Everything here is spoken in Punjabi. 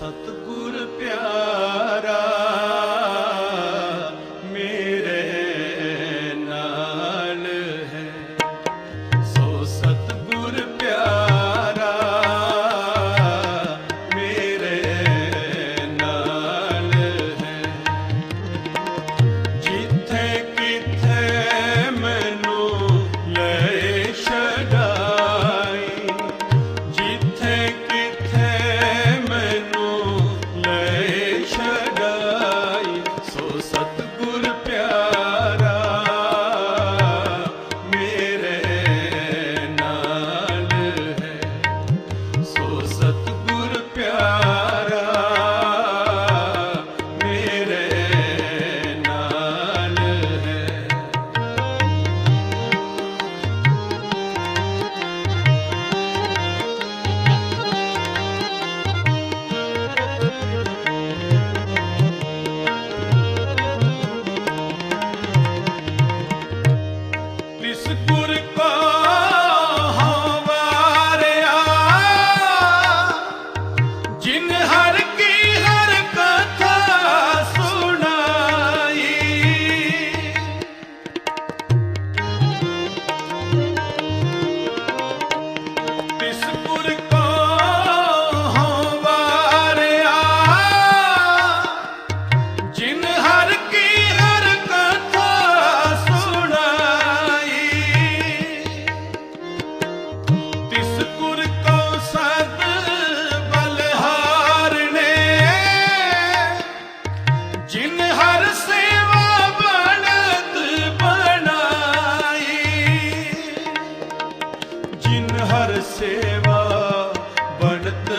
sattık ਸਤਿਗੁਰ ਹਰ ਸੇਵਾ ਬਣਤ